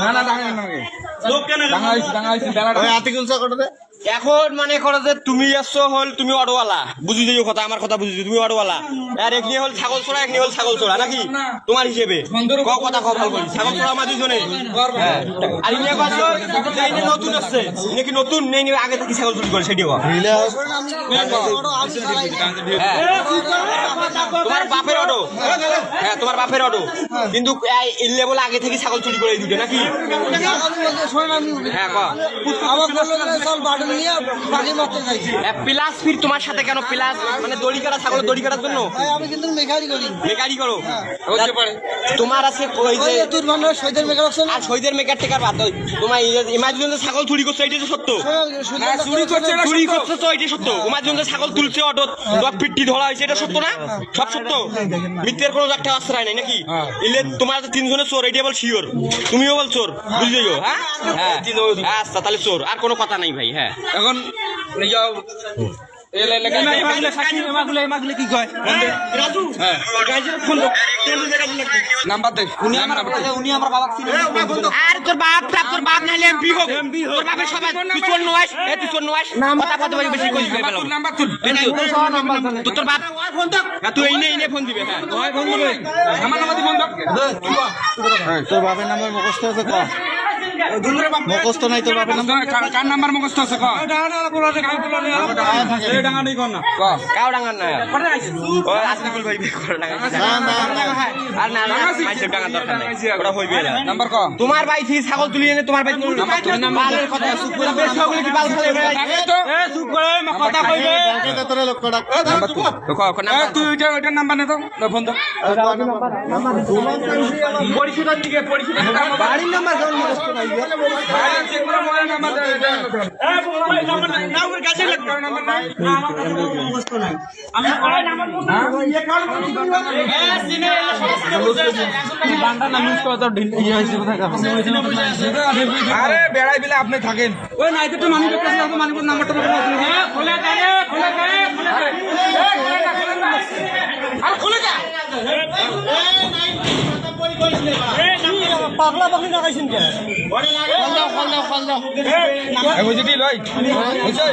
না না ডাঙা নাকি ডাঙা হইছে ডাঙা হইছে বেলাটা ওই আতিকুল চা কত দে এখন মানে করো যে তুমি আসছো হল তুমি অটোওয়ালা। বুঝি দিও কথা, আমার কথা বুঝি তুমি অটোওয়ালা। আর একনি হল ছাগল চড়া একনি হল ছাগল চড়া নাকি? তোমার হিসেবে। ক কথা ছাগল চড়া আমার দুজনে হ্যাঁ। আর ইনি কত ইনি নতুন আসছে, ইনি কি নতুন নেই নি আগে থেকে ছাগল চুরি করে সেটি। হ্যাঁ। তোমার বাপের অটো। হ্যাঁ তোমার বাপের অটো। কিন্তু এই আগে থেকে ছাগল চুরি করে এই দুটো নাকি? হ্যাঁ ক। প্লাস ফির তোমার সাথে কেন প্লাস? মানে দড়ি কাটা ছাগলের দড়ি কাটার জন্য? আমি কিন্তু মেঘারি করি। বেকারি করো? হতে পারে। তোমার আছে ওই যে তোর মানে সৈদের মেঘার আছে আর শহীদের মেকার টেকার বাদ দাও। তোমার ইমার্জেন্সি ছাগল চুরি করছ এটা সত্য। চুরি করছে চুরি সত্য। তো এটা সত্য। ইমার্জেন্সি ছাগল তুলছে অটো দশ ফিটটি ধরা হয়েছে এটা সত্য না? সব সত্য? মিথ্যের কোনো একটা আশ্রয় নেই নাকি? হ্যাঁ। ইলে তোমার তিনজনের চোর এটা বল শিওর। তুমিও বল চোর বুঝলি হ্যাঁ? হ্যাঁ। আচ্ছা তাহলে চোর আর কোনো কথা নাই ভাই হ্যাঁ। এখন যাও। এলে লাগে এমাগুলো সাকি এমাগুলো এমাগুলো কি কয়? রাজু হ্যাঁ। ফোন নাম্বার দে। উনি আমার উনি আমার বাবা ছিল আর তোর বাপের নাম্বার মুখস্থ আছে ক? মুখস্থ নাই তোর বাপের নাম? কার- কার নাম্বার মুখস্থ আছে ক ডাঙা নেই কোন না কাও। ডাঙ্গার না ও আসিফুল ভাই করে ডাঙ্গা না না আর না না মাইসের ডাঙ্গার দরকার নাই। ওটা হইবে না। নাম্বার ক তোমার ভাই থেকে ছাগল তুলি এনে তোমার ভাই বালের কথা চুপ করে বেশ ছাগল কি বাল খালে কথা কইবে। ডাকে তোরে লোক ডাক নাম্বার তুল ক ক নাম্বার তুই ওইটা ওইটা নাম্বার নে তো। ফোন দাও পরিশোধের দিকে পরিশোধ বাড়ির নাম্বার কেমন মুখস্থ নাই আরে বেড়াই বিলে আপনি থাকেন। ওই নাই তো মানি কাছে নাম্বারটা হ্যাঁ খুলে দে রে খুলে দে খুলে দে আর খুলে দে পাগলা পাগলি লাগাইছেন কে? এই বুঝিটি লই হইছে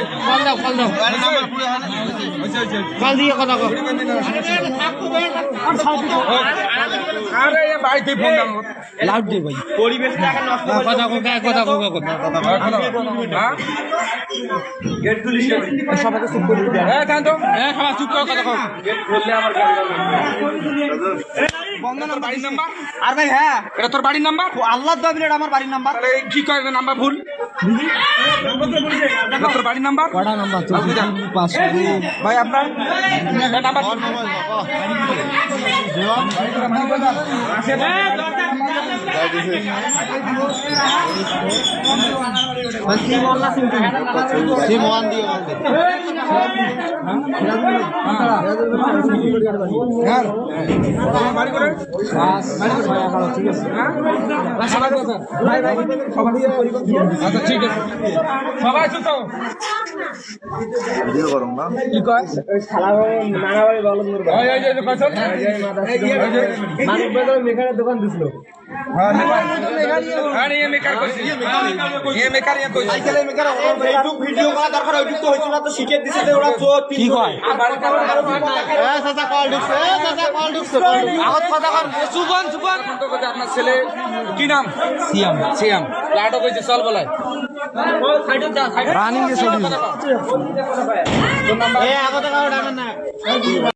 নাম্বার পুরো না হইছে হইছে কাল দিয়ে কথা কো আরে এ ভাই তুই ফোন দাও লাউড দে ভাই। পরিবেশটা এখন নষ্ট করে কথা কো কথা কো কথা গেট খুলিস সবাইকে চুপ করে এ কান্ত এ খালা চুপ কর কথা কও। আমার গাল নাম্বার আর ভাই হ্যাঁ? এটা তোর বাড়ির নাম্বার? আল্লাহ দাবিলেট আমার বাড়ির নাম্বার। তাহলে কি কয় নাম্বার ভুল? তোর বাড়ির নাম্বার? কটা নাম্বার? ভাই আপনার নাম্বার সিম ওয়ান দোকান দিছিল হ্যাঁ আপনার ছেলে কি নাম? সিয়াম। সিয়াম। লাটো কইছে চল বলাই। রানিং